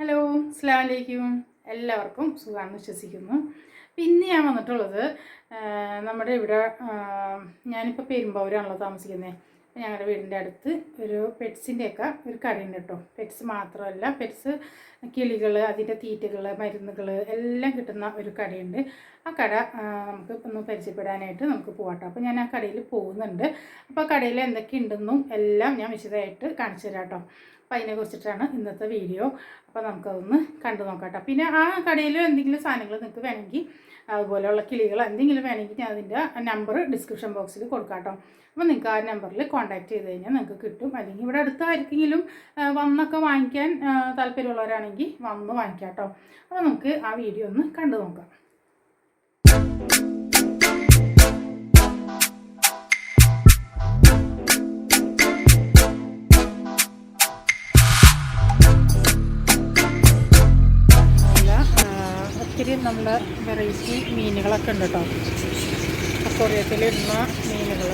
Hello അസ്സാം വലൈക്കും എല്ലാവർക്കും സുഖമാണെന്ന് വിശ്വസിക്കുന്നു. പിന്നെ ഞാൻ വന്നിട്ടുള്ളത് നമ്മുടെ ഇവിടെ ഞാനിപ്പോൾ പെരുമ്പാവൂരാണല്ലോ താമസിക്കുന്നത് ഞങ്ങളുടെ വീടിന്റെ അടുത്ത് ഒരു പെറ്റ്സിന്റെയൊക്കെ ഒരു കടയുണ്ട് കേട്ടോ. പെറ്റ്സ് മാത്രമല്ല പെറ്റ്സ് കിളികൾ അതിന്റെ തീറ്റകൾ മരുന്നുകൾ എല്ലാം കിട്ടുന്ന ഒരു കടയുണ്ട്. ആ കട നമുക്ക് ഒന്ന് പരിചയപ്പെടാനായിട്ട് നമുക്ക് പോകട്ടോ അപ്പോൾ ഞാൻ ആ കടയിൽ പോകുന്നുണ്ട്. അപ്പോൾ ആ കടയിൽ എന്തൊക്കെ ഉണ്ടെന്നും എല്ലാം ഞാൻ വിശദമായിട്ട് കാണിച്ചു തരാം കേട്ടോ. അപ്പോൾ അതിനെ കുറിച്ചിട്ടാണ് ഇന്നത്തെ വീഡിയോ. അപ്പോൾ നമുക്കതൊന്ന് കണ്ടു നോക്കാം പിന്നെ ആ കടയിൽ എന്തെങ്കിലും സാധനങ്ങൾ നിങ്ങൾക്ക് വേണമെങ്കിൽ അതുപോലെയുള്ള കിളികൾ എന്തെങ്കിലും വേണമെങ്കിൽ ഞാൻ അതിന്റെ നമ്പർ ഡിസ്ക്രിപ്ഷൻ ബോക്സിൽ കൊടുക്കാം കേട്ടോ അപ്പോൾ നിങ്ങൾക്ക് ആ നമ്പറിൽ കോൺടാക്ട് ചെയ്ത് കഴിഞ്ഞാൽ നിങ്ങൾക്ക് കിട്ടും. അല്ലെങ്കിൽ ഇവിടെ അടുത്ത് ആർക്കെങ്കിലും വന്നൊക്കെ വാങ്ങിക്കാൻ താല്പര്യമുള്ളവരാണെങ്കിൽ വന്ന് വാങ്ങിക്കാം കേട്ടോ അപ്പോൾ നമുക്ക് ആ വീഡിയോ ഒന്ന് കണ്ടു നോക്കാം. ഒത്തിരി നമ്മുടെ വെറൈറ്റി മീനുകളൊക്കെ ഉണ്ട് കേട്ടോ. അക്വറിയത്തിലിടുന്ന മീനുകൾ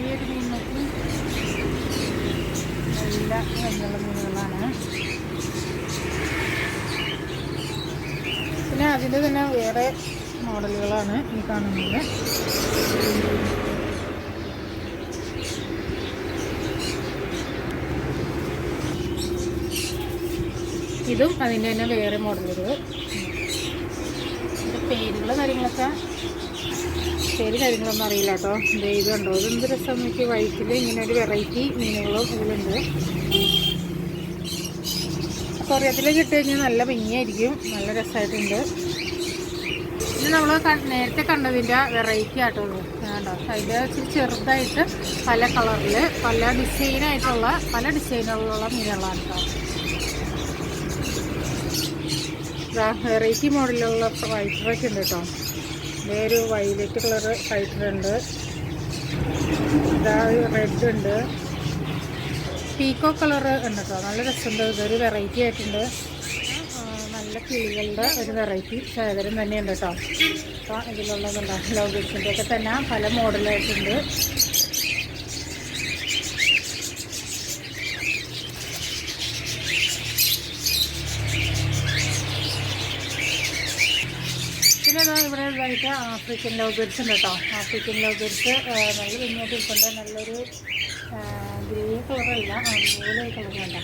ഈ ഒരു മീൻ നോക്കി. നല്ല വെള്ള മീനുകളാണ്. പിന്നെ അതിന്റെ തന്നെ വേറെ മോഡലുകളാണ് ഈ കാണുന്നത്. ഇതും അതിന്റെ തന്നെ വേറെ മോഡലുകൾ ഇതിന്റെ പേരുകൾ കാര്യങ്ങളൊക്കെ പേര് കാര്യങ്ങളൊന്നും അറിയില്ല കേട്ടോ. ഇത് കണ്ടോ? ഇതെന്ത് രസം എനിക്ക് വൈറ്റിൽ ഇങ്ങനെ ഒരു വെറൈറ്റി മീനുകളും ഇതിലുണ്ട്. കൊറിയത്തിൽ കിട്ടി കഴിഞ്ഞാൽ നല്ല ഭംഗിയായിരിക്കും. നല്ല രസമായിട്ടുണ്ട്. ഇത് നമ്മൾ നേരത്തെ കണ്ടതിന്റെ വെറൈറ്റി ആയിട്ടുള്ളൂ കണ്ടോ? അതിന്റെ ചെറുതായിട്ട് പല കളറിൽ പല ഡിസൈനായിട്ടുള്ള പല ഡിസൈനുകളുള്ള മീനുകളാണ് കേട്ടോ. വെറൈറ്റി മോഡലുള്ള വൈറ്ററൊക്കെ ഉണ്ട് കേട്ടോ ഒരു വൈലറ്റ് കളർ വൈറ്റർ ഉണ്ട്. ഇതാ റെഡ് ഉണ്ട്. പീക്കോ കളർ ഉണ്ട് കേട്ടോ നല്ല രസമുണ്ട്. ഇതൊരു വെറൈറ്റി ആയിട്ടുണ്ട്. നല്ല കിളികളുടെ ഒരു വെറൈറ്റി ശേഖരം തന്നെയുണ്ട് കേട്ടോ അപ്പോൾ ഇതിലുള്ളതുണ്ടാകും ലവ് ഒക്കെ തന്നെ പല മോഡലായിട്ടുണ്ട് പിന്നെ ഇവിടെ ഇതായിട്ട് ആഫ്രിക്കൻ ബേർഡ്സ് ഉണ്ട് കേട്ടോ ആഫ്രിക്കൻ ബേർഡ്സ് നല്ല ഭംഗിയായിട്ട് ഇരിപ്പുണ്ട്. നല്ലൊരു ഗ്രേ കളറല്ല അതുപോലെ കളറുണ്ട്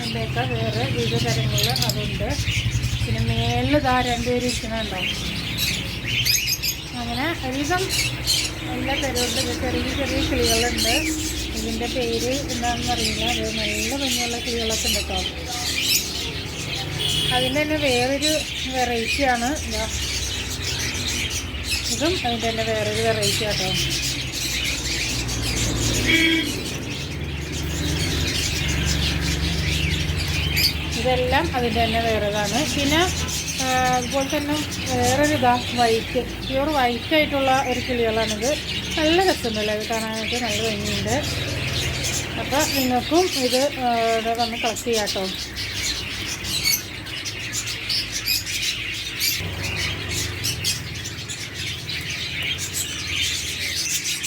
അതിന്റെയൊക്കെ വേറെ വിവിധ തരങ്ങളിൽ അതുണ്ട്. പിന്നെ മേളിൽ ഇതാ രണ്ടുപേരും ഇരിക്കുന്നുണ്ടോ അങ്ങനെ അധികം എല്ലാ തരമുണ്ട്. ചെറിയ ചെറിയ കിളികളുണ്ട്. ഇതിന്റെ പേര് എന്താണെന്ന് അറിയില്ല. അത് നല്ല ഭംഗിയുള്ള കിളികളൊക്കെ ഉണ്ട് കേട്ടോ അതിന്റെ തന്നെ വേറൊരു വെറൈറ്റിയാണ് ഇതാ അതിന്റെ തന്നെ വേറൊരു വെറൈറ്റി ആട്ടോ ഇതെല്ലാം അതിന്റെ തന്നെ വേറെതാണ്. പിന്നെ അതുപോലെ തന്നെ വേറൊരു ഇതാ വൈറ്റ് പ്യൂർ വൈറ്റ് ആയിട്ടുള്ള ഒരു കിളികളാണിത്. നല്ല രസമുണ്ടല്ലോ ഇത് കാണാനായിട്ട്? നല്ല ഭംഗിയുണ്ട്. അപ്പോൾ നിങ്ങൾക്കും ഇത് വന്ന് കളക്ട് ചെയ്യാം കേട്ടോ.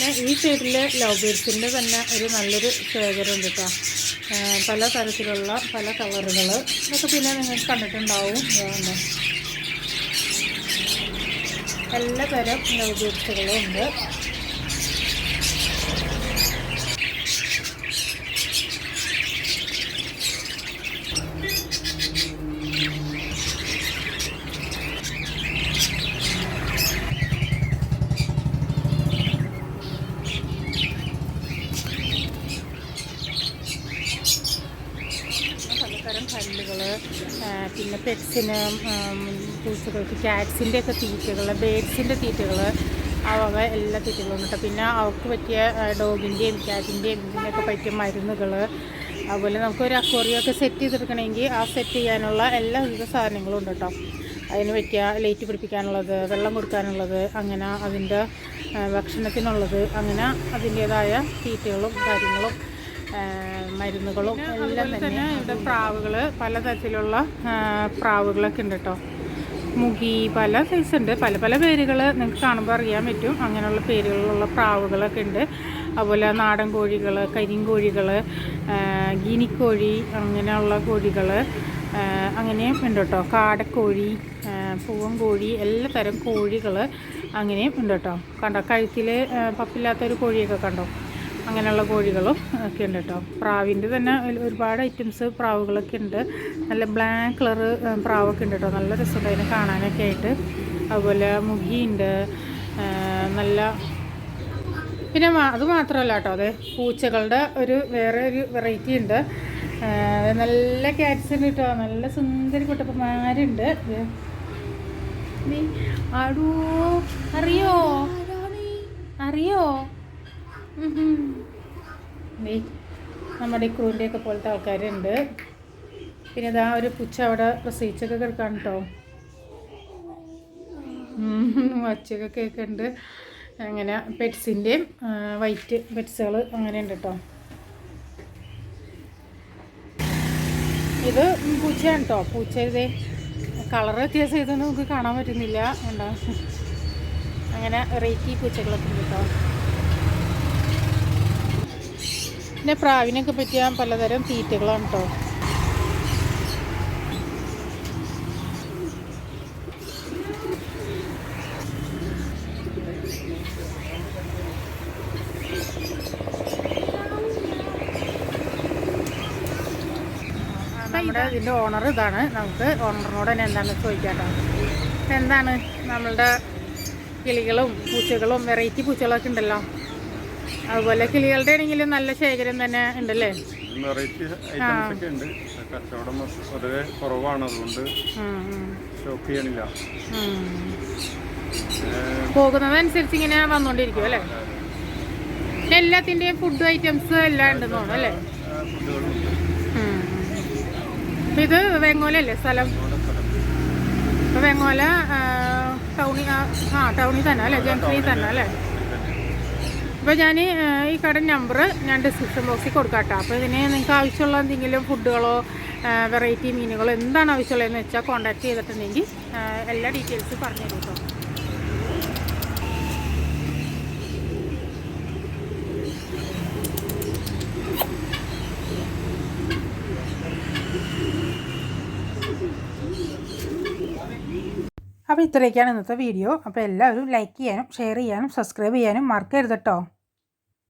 പിന്നെ ഈ സൈഡിൽ ലവ് ബേഡ്സിന്റെ തന്നെ ഒരു നല്ലൊരു ശേഖരമുണ്ട് കേട്ടോ. പല തരത്തിലുള്ള പല കളറുകൾ ഇതൊക്കെ പിന്നെ നിങ്ങൾക്ക് കണ്ടിട്ടുണ്ടാവും. ഇതുകൊണ്ട് എല്ലാ തരം ലവ് ബേഡ്സുകളും ഉണ്ട് പലതരം കല്ലുകൾ പിന്നെ പെറ്റ്സിന് പൂച്ചകൾക്ക് ക്യാറ്റ്സിന്റെ ഒക്കെ തീറ്റകൾ ബേഡ്സിന്റെ തീറ്റകൾ വക എല്ലാ തീറ്റകളും ഉണ്ട്. പിന്നെ അവർക്ക് പറ്റിയ ഡോഗിന്റെയും ക്യാറ്റിന്റെയും ഇതിനൊക്കെ പറ്റിയ മരുന്നുകൾ അതുപോലെ നമുക്കൊരു അക്വറിയൊക്കെ സെറ്റ് ചെയ്തെടുക്കണമെങ്കിൽ ആ സെറ്റ് ചെയ്യാനുള്ള എല്ലാ വിധ സാധനങ്ങളും ഉണ്ട് കേട്ടോ അതിന് പറ്റിയ ലൈറ്റ് പിടിപ്പിക്കാനുള്ളത് വെള്ളം കൊടുക്കാനുള്ളത് അങ്ങനെ അതിന്റെ ഭക്ഷണത്തിനുള്ളത് അങ്ങനെ അതിന്റേതായ തീറ്റകളും കാര്യങ്ങളും മരുന്നുകളും എല്ലാം തന്നെ ഇവിടെ പ്രാവുകൾ പലതരത്തിലുള്ള പ്രാവുകളൊക്കെ ഉണ്ട് കേട്ടോ മുഖി പല സൈസ് ഉണ്ട്. പല പല പേരുകൾ നിങ്ങൾക്ക് കാണുമ്പോൾ അറിയാൻ പറ്റും. അങ്ങനെയുള്ള പേരുകളുള്ള പ്രാവുകളൊക്കെ ഉണ്ട്. അതുപോലെ നാടൻ കോഴികൾ കരിങ്കോഴികൾ ഗിനിക്കോഴി അങ്ങനെയുള്ള കോഴികൾ അങ്ങനെയും ഉണ്ട് കേട്ടോ കാടക്കോഴി പൂവൻകോഴി പൂവൻ കോഴി എല്ലാ തരം കോഴികൾ അങ്ങനെയും ഉണ്ട് കേട്ടോ കണ്ടോ? കഴുത്തിൽ പപ്പില്ലാത്തൊരു കോഴിയൊക്കെ കണ്ടോ? അങ്ങനെയുള്ള കോഴികളും ഒക്കെ ഉണ്ട് കേട്ടോ. പ്രാവിന്റെ തന്നെ ഒരുപാട് ഐറ്റംസ് പ്രാവുകളൊക്കെ ഉണ്ട്. നല്ല ബ്ലാക്ക് കളർ പ്രാവൊക്കെ ഉണ്ട് കേട്ടോ. നല്ല രസമുണ്ട് അതിനെ കാണാനൊക്കെ ആയിട്ട്. അതുപോലെ മുഗിയുണ്ട് നല്ല പിന്നെ അത് മാത്രമല്ല കേട്ടോ. അതെ പൂച്ചകളുടെ ഒരു വേറെ ഒരു വെറൈറ്റി ഉണ്ട്. നല്ല ക്യാറ്റ്സ് ഉണ്ട് കേട്ടോ. നല്ല സുന്ദരി കുട്ടപ്പന്മാരുണ്ട് അറിയോ? അറിയോ? നമ്മുടെ ക്രൂവിന്റെയൊക്കെ പോലത്തെ ആൾക്കാരുണ്ട്. പിന്നെ ഇതാ ഒരു പുച്ച അവിടെ പ്രസവിച്ചൊക്കെ കിടക്കാൻ കേട്ടോ വച്ചൊക്കെ കേൾക്കുന്നുണ്ട് അങ്ങനെ പെറ്റ്സിന്റെയും വൈറ്റ് പെറ്റ്സുകൾ അങ്ങനെ ഉണ്ട് കേട്ടോ ഇത് പൂച്ചയാണ് കേട്ടോ പൂച്ച ഇതേ കളർ വ്യത്യാസം ഇതൊന്നും നമുക്ക് കാണാൻ പറ്റുന്നില്ല. ഉണ്ടോ അങ്ങനെ വെറൈറ്റി പൂച്ചകളൊക്കെ ഉണ്ട് കേട്ടോ പിന്നെ പ്രാവിനൊക്കെ പറ്റിയ പലതരം തീറ്റകളാണ് കേട്ടോ നമ്മുടെ ഇതിന്റെ ഓണർ ഇതാണ്. നമുക്ക് ഓണറിനോട് തന്നെ എന്താണ് ചോദിക്കാട്ടോ എന്താണ് നമ്മളുടെ കിളികളും പൂച്ചകളും വെറൈറ്റി പൂച്ചകളൊക്കെ ഉണ്ടല്ലോ. അതുപോലെ കിളികളുടെ ആണെങ്കിലും നല്ല ശേഖരം തന്നെ ഉണ്ടല്ലേ? വെറൈറ്റി ഐറ്റംസ് ഒക്കെ ഉണ്ട്. കച്ചവടം പൊതുവെ കുറവാണ്. അതുകൊണ്ട് ഷോപ്പ് ചെയ്യണില്ല. പോകുന്നതനുസരിച്ച് ഇങ്ങനെ വന്നോണ്ടിരിക്കും അല്ലേ? എല്ലാത്തിന്റെയും ഫുഡ് ഐറ്റംസ് എല്ലാം ഉണ്ടെന്ന് തോന്നുന്നു അല്ലേ? ഇത് വെങ്ങോലല്ലേ സ്ഥലം? വെങ്ങോല ടൗണി ടൗണിൽ ആ, ടൗണിൽ തന്നെ അല്ലേ? ജംഗ്ഷനിൽ തന്നെ അല്ലേ? അപ്പോൾ ഞാൻ ഈ കട നമ്പർ ഞാൻ ഡിസ്ക്രിപ്ഷൻ ബോക്സിൽ കൊടുക്കാം കേട്ടോ അപ്പോൾ ഇതിന് നിങ്ങൾക്ക് ആവശ്യമുള്ള എന്തെങ്കിലും ഫുഡുകളോ വെറൈറ്റി മീനുകളോ എന്താണ് ആവശ്യമുള്ളതെന്ന് വെച്ചാൽ കോൺടാക്ട് ചെയ്തിട്ടുണ്ടെങ്കിൽ എല്ലാ ഡീറ്റെയിൽസും പറഞ്ഞു കേട്ടോ അപ്പോൾ ഇത്രയൊക്കെയാണ് ഇന്നത്തെ വീഡിയോ അപ്പോൾ എല്ലാവരും ലൈക്ക് ചെയ്യാനും ഷെയർ ചെയ്യാനും സബ്സ്ക്രൈബ് ചെയ്യാനും മറക്കരുത് കേട്ടോ